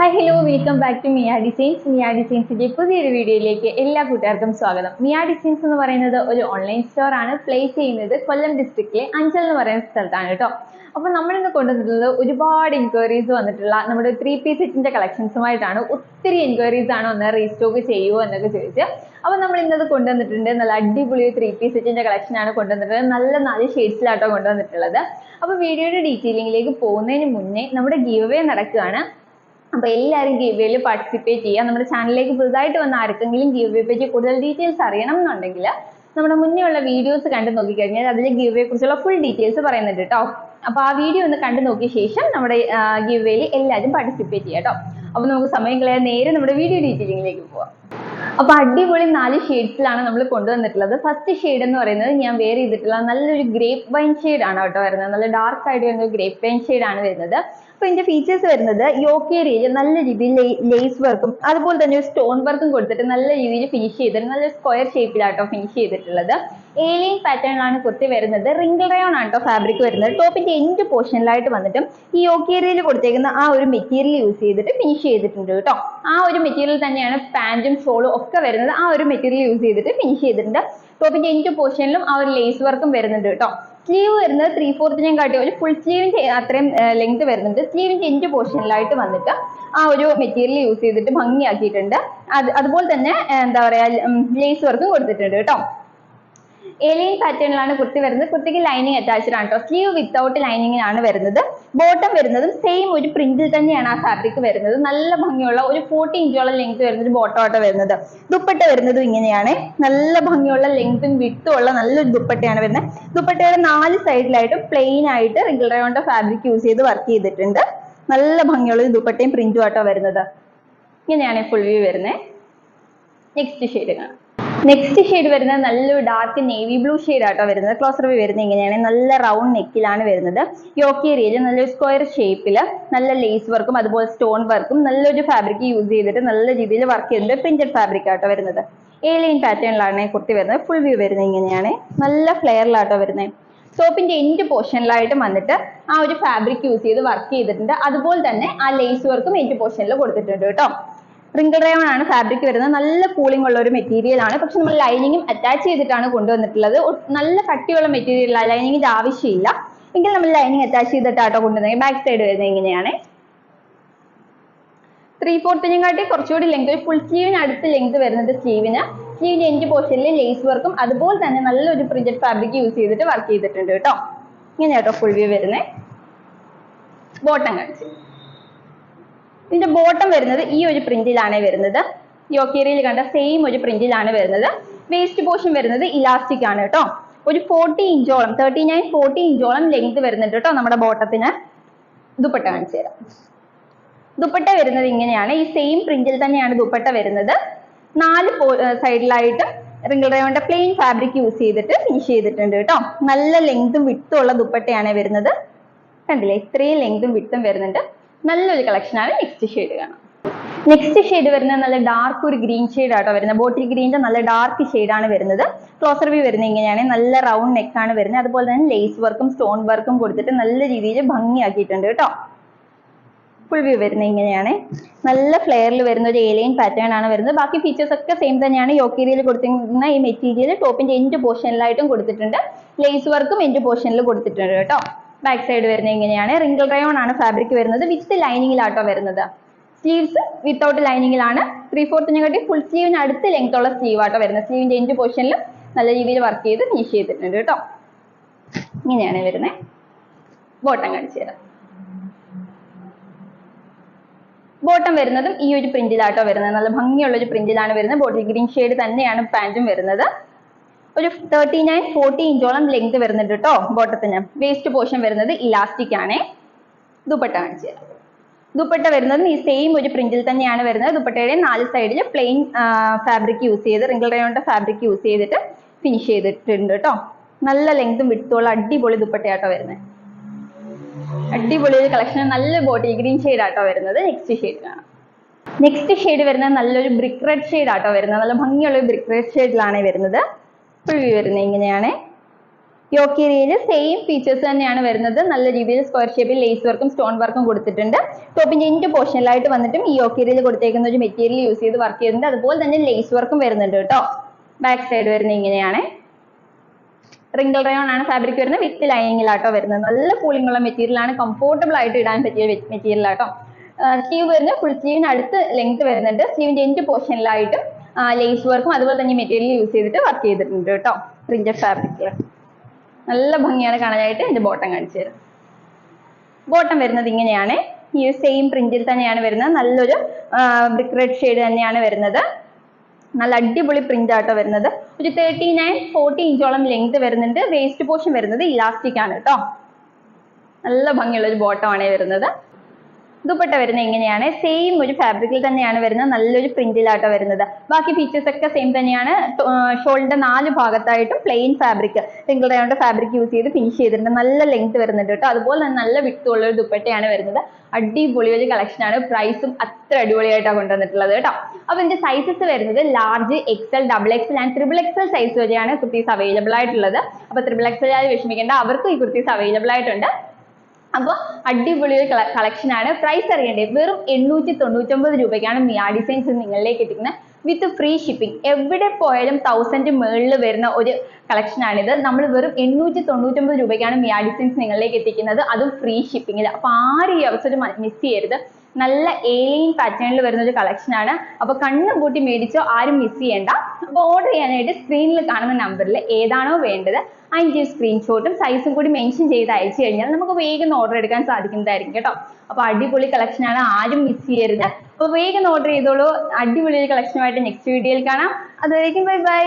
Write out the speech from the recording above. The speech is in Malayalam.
Hi hello welcome back to Mia designs Miya ഡിസൈൻസിന്റെ പുതിയൊരു വീഡിയോയിലേക്ക് എല്ലാ കൂട്ടുകാർക്കും സ്വാഗതം. മിയ ഡിസൈൻസ് എന്ന് പറയുന്നത് ഒരു ഓൺലൈൻ സ്റ്റോർ ആണ്. പ്ലേസ് ചെയ്യുന്നത് കൊല്ലം ഡിസ്ട്രിക്റ്റിലെ അഞ്ചൽ എന്ന് പറയുന്ന സ്ഥലത്താണ് കേട്ടോ. അപ്പോൾ നമ്മളിന്ന് കൊണ്ടുവന്നിട്ടുള്ളത് ഒരുപാട് എൻക്വയറീസ് വന്നിട്ടുള്ള നമ്മുടെ ത്രീ പീസ് സെറ്റിന്റെ കളക്ഷൻസുമായിട്ടാണ് ഒത്തിരി എൻക്വയറീസ് ആണ് ഒന്ന് റീസ്റ്റോക്ക് ചെയ്യുമോ എന്നൊക്കെ ചോദിച്ച്. അപ്പോൾ നമ്മൾ ഇന്നത് കൊണ്ടുവന്നിട്ടുണ്ട്. നല്ല അടിപൊളി ത്രീ പീസ് കളക്ഷൻ ആണ് കൊണ്ടുവന്നിട്ടുള്ളത്. നല്ല നാല് ഷെയ്ഡ്സിലാട്ടോ കൊണ്ടുവന്നിട്ടുള്ളത്. അപ്പോൾ വീഡിയോയുടെ ഡീറ്റെയിലിംഗിലേക്ക് പോകുന്നതിന് മുന്നേ നമ്മുടെ ഗീവ് നടക്കുകയാണ്. അപ്പൊ എല്ലാവരും ഗീവേയിൽ പാർട്ടിസിപ്പേറ്റ് ചെയ്യുക. നമ്മുടെ ചാനലിലേക്ക് പുതുതായിട്ട് വന്ന ആർക്കെങ്കിലും ഗീവേ പറ്റി കൂടുതൽ ഡീറ്റെയിൽസ് അറിയണം എന്നുണ്ടെങ്കിൽ നമ്മുടെ മുന്നേ ഉള്ള വീഡിയോസ് കണ്ടു നോക്കിക്കഴിഞ്ഞാൽ അതിൽ ഗീവയെ കുറിച്ചുള്ള ഫുൾ ഡീറ്റെയിൽസ് പറയുന്നുണ്ട് കേട്ടോ അപ്പൊ ആ വീഡിയോ ഒന്ന് കണ്ടു നോക്കിയ ശേഷം നമ്മുടെ ഗീവേയിൽ എല്ലാവരും പാർട്ടിസിപ്പേറ്റ് ചെയ്യുക കേട്ടോ അപ്പൊ നമുക്ക് സമയം കളയാൻ നേരെ നമ്മുടെ വീഡിയോ ഡീറ്റെയിലിംഗിലേക്ക് പോവാം. അപ്പൊ അടിപൊളി നാല് ഷെയ്ഡ്സിലാണ് നമ്മൾ കൊണ്ടുവന്നിട്ടുള്ളത്. ഫസ്റ്റ് ഷെയ്ഡ് എന്ന് പറയുന്നത് ഞാൻ വെയർ ചെയ്തിട്ടുള്ള നല്ലൊരു ഗ്രേപ്പ് വൈൻ ഷെയ്ഡ് ആണ് കേട്ടോ വരുന്നത്. നല്ല ഡാർക്ക് ആയിട്ട് വരുന്ന ഗ്രേപ്പ് വൈൻ ഷെയ്ഡ് ആണ് വരുന്നത്. അപ്പൊ ഇതിന്റെ ഫീച്ചേഴ്സ് വരുന്നത് യോക്ക് ഏരിയയിൽ നല്ല രീതിയിൽ ലേസ് വർക്കും അതുപോലെ തന്നെ സ്റ്റോൺ വർക്കും കൊടുത്തിട്ട് നല്ല രീതിയിൽ ഫിനിഷ് ചെയ്തിട്ട് നല്ല സ്ക്വയർ ഷേപ്പിലാട്ടോ ഫിനിഷ് ചെയ്തിട്ടുള്ളത്. ഏലിയൻ പാറ്റേണിലാണ് കുർത്തി വരുന്നത്. റിംഗിൾ റയോൺ ആണ് ഫാബ്രിക് വരുന്നത്. ടോപ്പിന്റെ എൻഡ് പോർഷനിലായിട്ട് വന്നിട്ടും ഈ യോക്ക് ഏരിയയിൽ കൊടുത്തേക്കുന്ന ആ ഒരു മെറ്റീരിയൽ യൂസ് ചെയ്തിട്ട് ഫിനിഷ് ചെയ്തിട്ടുണ്ട് കേട്ടോ. ആ ഒരു മെറ്റീരിയൽ തന്നെയാണ് പാന്റും ഷോളും ഒക്കെ വരുന്നത്. ആ ഒരു മെറ്റീരിയൽ യൂസ് ചെയ്തിട്ട് ഫിനിഷ് ചെയ്തിട്ടുണ്ട്. ടോപ്പിന്റെ എൻഡ് പോർഷനിലും ആ ഒരു ലേസ് വർക്കും വരുന്നുണ്ട് കേട്ടോ. സ്ലീവ് വരുന്നത് ത്രീ ഫോർത്തിനെയും കാട്ടി. ഒരു ഫുൾ സ്ലീവിന്റെ അത്രയും ലെങ്ത് വരുന്നുണ്ട്. സ്ലീവിന് എൻഡ് പോർഷനിലായിട്ട് വന്നിട്ട് ആ ഒരു മെറ്റീരിയൽ യൂസ് ചെയ്തിട്ട് ഭംഗിയാക്കിയിട്ടുണ്ട്. അത് അതുപോലെ തന്നെ എന്താ പറയാ ലേസ് വർക്കും കൊടുത്തിട്ടുണ്ട് കേട്ടോ. ഏലിയൻ പാറ്റേണിലാണ് കുർത്തി വരുന്നത്. കുർത്തിക്ക് ലൈനിങ് അറ്റാച്ച്ഡ് ആണ് കേട്ടോ സ്ലീവ് വിത്തൗട്ട് ലൈനിങ്ങിനാണ് വരുന്നത്. ബോട്ടം വരുന്നതും സെയിം ഒരു പ്രിന്റിൽ തന്നെയാണ് ആ ഫാബ്രിക് വരുന്നത്. നല്ല ഭംഗിയുള്ള ഒരു ഫോർട്ടി ഇഞ്ചോളം ലെങ്ത് ഒരു ബോട്ടം ആട്ടോ വരുന്നത്. ദുപ്പട്ട വരുന്നതും ഇങ്ങനെയാണ്. നല്ല ഭംഗിയുള്ള ലെങ്തും വിട്ടും ഉള്ള നല്ലൊരു ദുപ്പട്ടയാണ് വരുന്നത്. ദുപ്പട്ടയുടെ നാല് സൈഡിലായിട്ട് പ്ലെയിൻ ആയിട്ട് റിംഗിൾ ഫാബ്രിക് യൂസ് ചെയ്ത് വർക്ക് ചെയ്തിട്ടുണ്ട്. നല്ല ഭംഗിയുള്ള ഒരു ദുപ്പട്ടയും പ്രിന്റും ആട്ടോ വരുന്നത്. ഇങ്ങനെയാണ് ഫുൾ വ്യൂ വരുന്നത്. നെക്സ്റ്റ് ഷെയ്ഡ് കാണാം. നെക്സ്റ്റ് ഷെയ്ഡ് വരുന്നത് നല്ലൊരു ഡാർക്ക് നേവി ബ്ലൂ ഷെയ്ഡ് ആട്ടോ വരുന്നത്. ക്ലോസർ വ്യൂ വരുന്നത് ഇങ്ങനെയാണ്. നല്ല റൗണ്ട് നെക്കിലാണ് വരുന്നത്. യോക്കി ഏരിയയിൽ നല്ലൊരു സ്ക്വയർ ഷേപ്പിൽ നല്ല ലേസ് വർക്കും അതുപോലെ സ്റ്റോൺ വർക്കും നല്ലൊരു ഫാബ്രിക് യൂസ് ചെയ്തിട്ട് നല്ല രീതിയിൽ വർക്ക് ചെയ്തിട്ടുണ്ട് പ്രിന്റഡ് ഫാബ്രിക് ആട്ടോ വരുന്നത്. ഏലിയൻ പാറ്റേണിലാണ് കുർത്തി വരുന്നത്. ഫുൾ വ്യൂ വരുന്നത് ഇങ്ങനെയാണ്. നല്ല ഫ്ലെയറിലാട്ടോ വരുന്നത്. ടോപ്പിന്റെ എൻഡ് പോർഷനിലായിട്ട് വന്നിട്ട് ആ ഒരു ഫാബ്രിക് യൂസ് ചെയ്ത് വർക്ക് ചെയ്തിട്ടുണ്ട്. അതുപോലെ തന്നെ ആ ലേസ് വർക്കും എൻഡ് പോർഷനിൽ കൊടുത്തിട്ടുണ്ട് കേട്ടോ. റിംഗിൾ റയോൺ ആണ് ഫാബ്രിക് വരുന്നത്. നല്ല കൂളിംഗ് ഉള്ള ഒരു മെറ്റീരിയൽ ആണ്. പക്ഷെ നമ്മൾ ലൈനിങ്ങും അറ്റാച്ച് ചെയ്തിട്ടാണ് കൊണ്ടുവന്നിട്ടുള്ളത്. നല്ല കട്ടിയുള്ള മെറ്റീരിയൽ ലൈനിങ്ങിന്റെ ആവശ്യമില്ല. എങ്കിൽ നമ്മൾ ലൈനിങ് അറ്റാച്ച് ചെയ്തിട്ടാട്ടോ കൊണ്ടുവന്നത്. ബാക്ക് സൈഡ് വരുന്നത് ഇങ്ങനെയാണ്. ത്രീ കാട്ടി കുറച്ചുകൂടി ലെങ്ത് ഫുൾ സ്ലീവിന് അടുത്ത് ലെങ്ത് വരുന്നത് സ്ലീവിന് സ്ലീവിന്റെ എൻഡ് പോർഷനിൽ ലേസ് വർക്കും അതുപോലെ തന്നെ നല്ലൊരു പ്രിന്റഡ് ഫാബ്രിക് യൂസ് ചെയ്തിട്ട് വർക്ക് ചെയ്തിട്ടുണ്ട് കേട്ടോ. ഇങ്ങനെ ട്ടോ ഫുൾ വ്യൂ വരുന്നത്. ബോട്ടം കാണിച്ചു ഇതിന്റെ ബോട്ടം വരുന്നത് ഈ ഒരു പ്രിന്റിലാണ് വരുന്നത്. യോക്കേരിയിൽ കണ്ട സെയിം ഒരു പ്രിന്റിലാണ് വരുന്നത്. വേസ്റ്റ് പോർഷൻ വരുന്നത് ഇലാസ്റ്റിക് ആണ് കേട്ടോ. ഒരു ഫോർട്ടി ഇഞ്ചോളം തേർട്ടി നയൻ ഫോർട്ടി ഇഞ്ചോളം ലെങ്ത് വരുന്നുണ്ട് കേട്ടോ നമ്മുടെ ബോട്ടത്തിന് ദുപ്പട്ട കാണിച്ചു തരാം. ദുപ്പട്ട വരുന്നത് ഇങ്ങനെയാണ്. ഈ സെയിം പ്രിന്റിൽ തന്നെയാണ് ദുപ്പട്ട വരുന്നത്. നാല് സൈഡിലായിട്ട് റിംഗിൾ പ്ലെയിൻ ഫാബ്രിക് യൂസ് ചെയ്തിട്ട് ഫിനിഷ് ചെയ്തിട്ടുണ്ട് കേട്ടോ. നല്ല ലെങ്തും വിട്ടും ഉള്ള ദുപ്പട്ടയാണ് വരുന്നത്. കണ്ടില്ലേ? ഇത്രയും ലെങ്തും വിട്ടും വരുന്നുണ്ട്. നല്ലൊരു കളക്ഷനാണ് നെക്സ്റ്റ് ഷെയ്ഡ് കാണാം. നെക്സ്റ്റ് ഷെയ്ഡ് വരുന്നത് നല്ല ഡാർക്ക് ഒരു ഗ്രീൻ ഷെയ്ഡ് ആട്ടോ വരുന്നത്. ബോട്ടിൽ ഗ്രീന്റെ നല്ല ഡാർക്ക് ആണ് വരുന്നത്. ക്ലോസർ വ്യൂ വരുന്നത് ഇങ്ങനെയാണ്. നല്ല റൗണ്ട് നെക്ക് ആണ് വരുന്നത്. അതുപോലെ തന്നെ ലേസ് വർക്കും സ്റ്റോൺ വർക്കും കൊടുത്തിട്ട് നല്ല രീതിയിൽ ഭംഗിയാക്കിയിട്ടുണ്ട് കേട്ടോ. ഫുൾ വ്യൂ വരുന്നത് ഇങ്ങനെയാണ്. നല്ല ഫ്ലെയറിൽ വരുന്ന ഒരു ഏലിയൻ പാറ്റേൺ ആണ് വരുന്നത്. ബാക്കി ഫീച്ചേഴ്സ് ഒക്കെ സെയിം തന്നെയാണ്. യോക്കേരിയയിൽ കൊടുത്തിരിക്കുന്ന ഈ മെറ്റീരിയൽ ടോപ്പിന്റെ എൻഡ് പോർഷനിലായിട്ടും കൊടുത്തിട്ടുണ്ട്. ലേസ് വർക്കും എൻഡ് പോർഷനിൽ കൊടുത്തിട്ടുണ്ട് കേട്ടോ. ബാക്ക് സൈഡ് വരുന്നത് ഇങ്ങനെയാണ് റിംഗിൾ റയോൺ ആണ് ഫാബ്രിക് വരുന്നത്. വിത്ത് ലൈനിങ്ങിലാട്ടോ വരുന്നത്. സ്ലീവ്സ് വിത്തൗട്ട് ലൈനിങ്ങിലാണ് ത്രീ ഫോർത്തിനെ കാട്ടി ഫുൾ സ്ലീവിന് അടുത്ത് ലെങ്ത് ഉള്ള സ്ലീവ് ആട്ടോ വരുന്നത്. സ്ലീവിന്റെ എൻഡ് പോർഷനിൽ നല്ല രീതിയിൽ വർക്ക് ചെയ്ത് ഫിനിഷ് ചെയ്തിട്ടുണ്ട് കേട്ടോ. ഇങ്ങനെയാണ് വരുന്നത്. ബോട്ടം കാണിച്ചു തരാം. ബോട്ടം വരുന്നതും ഈ ഒരു പ്രിന്റിലാട്ടോ വരുന്നത്. നല്ല ഭംഗിയുള്ള ഒരു പ്രിന്റിലാണ് വരുന്നത്. ബോട്ടിൽ ഗ്രീൻ ഷെയ്ഡ് തന്നെയാണ് പാന്റും വരുന്നത്. ഒരു തേർട്ടി നയൻ ഫോർട്ടി ഇഞ്ചോളം ലെങ്ത് വരുന്നുണ്ട് കേട്ടോ ബോട്ടത്തിന്. വേസ്റ്റ് പോർഷൻ വരുന്നത് ഇലാസ്റ്റിക് ആണ്. ദുപ്പട്ട കാണിച്ചു തരാം. ദുപ്പട്ട വരുന്നത് ഈ സെയിം ഒരു പ്രിന്റിൽ തന്നെയാണ് വരുന്നത്. ദുപ്പട്ടയുടെ നാല് സൈഡിൽ പ്ലെയിൻ ഫാബ്രിക് യൂസ് ചെയ്ത് റിംഗിൾ റയോണിന്റെ ഫാബ്രിക് യൂസ് ചെയ്തിട്ട് ഫിനിഷ് ചെയ്തിട്ടുണ്ട് കേട്ടോ നല്ല ലെങ്തും വിട്ടുള്ള അടിപൊളി ദുപ്പട്ടയാട്ടോ വരുന്നത്. അടിപൊളി ഒരു കളക്ഷൻ നല്ല ബോട്ടി ഗ്രീൻ ഷെയ്ഡ് വരുന്നത്. നെക്സ്റ്റ് ഷെയ്ഡ് കാണാം. നെക്സ്റ്റ് ഷെയ്ഡ് വരുന്നത് നല്ലൊരു ബ്രിക്ക് റെഡ് ഷെയ്ഡ് ആട്ടോ വരുന്നത്. നല്ല ഭംഗിയുള്ള ബ്രിക്ക് റെഡ് ഷെയ്ഡിലാണ് വരുന്നത്. ഫുൾ വരുന്നത് ഇങ്ങനെയാണ്. യോക്കേരിയയിൽ സെയിം ഫീച്ചേഴ്സ് തന്നെയാണ് വരുന്നത്. നല്ല രീതിയിൽ സ്ക്വയർ ഷേപ്പിൽ ലേസ് വർക്കും സ്റ്റോൺ വർക്കും കൊടുത്തിട്ടുണ്ട്. ടോപ്പിന്റെ ഇൻഡ് പോർഷനിലായിട്ട് വന്നിട്ടും ഈ യോക്കേരിയയിൽ കൊടുത്തേക്കുന്ന ഒരു മെറ്റീരിയൽ യൂസ് ചെയ്ത് വർക്ക് ചെയ്യുന്നുണ്ട്. അതുപോലെ തന്നെ ലേസ് വർക്കും വരുന്നുണ്ട് കേട്ടോ. ബാക്ക് സൈഡ് വരുന്നത് ഇങ്ങനെയാണ്. റിംഗിൾ റയോൺ ആണ് ഫാബ്രിക് വരുന്നത്. വിത്ത് ലൈനിങ്ങിലാട്ടോ വരുന്നത്. നല്ല കൂളിംഗ് ഉള്ള മെറ്റീരിയൽ ആണ്. കംഫോർട്ടബിൾ ആയിട്ട് ഇടാൻ പറ്റിയ മെറ്റീരിയൽ ആട്ടോ സ്ലീവ് വരുന്നത് ഫുൾ സ്ലീവിന് അടുത്ത് ലെങ്ത് വരുന്നുണ്ട്. സ്ലീവിന്റെ എൻഡ് പോർഷനിലായിട്ടും ലേസ് വർക്കും അതുപോലെ തന്നെ മെറ്റീരിയൽ യൂസ് ചെയ്തിട്ട് വർക്ക് ചെയ്തിട്ടുണ്ട് കേട്ടോ. പ്രിന്റഡ് ഫാബ്രിക്കിൽ നല്ല ഭംഗിയാണ് കാണാനായിട്ട് എന്റെ ബോട്ടം കാണിച്ചു തരാം. ബോട്ടം വരുന്നത് ഇങ്ങനെയാണ്. ഈ സെയിം പ്രിന്റിൽ തന്നെയാണ് വരുന്നത്. നല്ലൊരു ബ്രിക്ക് റെഡ് ഷെയ്ഡ് തന്നെയാണ് വരുന്നത്. നല്ല അടിപൊളി പ്രിന്റ് ആട്ടോ വരുന്നത്. ഒരു തേർട്ടി നയൻ ഫോർട്ടി ഇഞ്ചോളം ലെങ്ത് വരുന്നുണ്ട്. വേസ്റ്റ് പോർഷൻ വരുന്നത് ഇലാസ്റ്റിക് ആണ് കേട്ടോ. നല്ല ഭംഗിയുള്ള ഒരു ബോട്ടമാണ് വരുന്നത്. ദുപ്പട്ട വരുന്നത് എങ്ങനെയാണ്? സെയിം ഒരു ഫാബ്രിക്കിൽ തന്നെയാണ് വരുന്നത്. നല്ലൊരു പ്രിന്റിലാട്ടോ വരുന്നത്. ബാക്കി ഫീച്ചേഴ്സ് ഒക്കെ സെയിം തന്നെയാണ്. ഷോളിന്റെ നാല് ഭാഗത്തായിട്ടും plain fabric single round fabric use ചെയ്ത് ഫിനിഷ് ചെയ്തിട്ടുണ്ട്. നല്ല ലെങ്ത് വരുന്നുണ്ട് കേട്ടോ. അതുപോലെ തന്നെ നല്ല വിട്ടുള്ള ഒരു ദുപ്പട്ടയാണ് വരുന്നത്. അടിപൊളി ഒരു കളക്ഷൻ ആണ്. പ്രൈസും അത്ര അടിപൊളിയായിട്ടാണ് കൊണ്ടുവന്നിട്ടുള്ളത് കേട്ടോ. അപ്പൊ ഇതിന്റെ സൈസസ് വരുന്നത് large XL double XL and triple XL size വരെയാണ് കുർത്തീസ് അവൈലബിൾ ആയിട്ടുള്ളത്. അപ്പൊ ട്രിപ്പിൾ എക്സൽ ആയി വിഷമിക്കേണ്ട. അവർക്കും ഈ കുർത്തീസ് അവൈലബിൾ ആയിട്ടുണ്ട്. അപ്പോൾ അടിപൊളി ഒരു കളക്ഷൻ ആണ്. പ്രൈസ് അറിയേണ്ടത് വെറും എണ്ണൂറ്റി തൊണ്ണൂറ്റൊമ്പത് രൂപയ്ക്കാണ് മിയാ ഡിസൈൻസ് നിങ്ങളിലേക്ക് എത്തിക്കുന്നത്. വിത്ത് ഫ്രീ ഷിപ്പിംഗ് എവിടെ പോയാലും തൗസൻഡ് മുകളിൽ വരുന്ന ഒരു കളക്ഷൻ ആണിത്. നമ്മൾ വെറും എണ്ണൂറ്റി തൊണ്ണൂറ്റൊമ്പത് രൂപയ്ക്കാണ് മിയാ ഡിസൈൻസ് നിങ്ങളിലേക്ക് എത്തിക്കുന്നത്. അതും ഫ്രീ ഷിപ്പിംഗിൽ അപ്പോൾ ആരും ഈ അവസരം മിസ് ചെയ്യരുത്. നല്ല ഏലിയൻ പാറ്റേണിൽ വരുന്ന ഒരു കളക്ഷൻ ആണ്. അപ്പോൾ കണ്ണും പൂട്ടി മേടിച്ചോ ആരും മിസ് ചെയ്യേണ്ട. അപ്പോൾ ഓർഡർ ചെയ്യാനായിട്ട് സ്ക്രീനിൽ കാണുന്ന നമ്പറിൽ ഏതാണോ വേണ്ടത് അതിന്റെ സ്ക്രീൻഷോട്ടും സൈസും കൂടി മെൻഷൻ ചെയ്ത് അയച്ചു കഴിഞ്ഞാൽ നമുക്ക് വേഗം ഓർഡർ എടുക്കാൻ സാധിക്കുന്നതായിരിക്കും കേട്ടോ. അപ്പോൾ അടിപൊളി കളക്ഷൻ ആണ് ആരും മിസ് ചെയ്യരുത്. അപ്പോൾ വേഗം ഓർഡർ ചെയ്തോളൂ. അടിപൊളി കളക്ഷനുമായിട്ട് നെക്സ്റ്റ് വീഡിയോയിൽ കാണാം. അതുവരേക്കും ബൈ ബൈ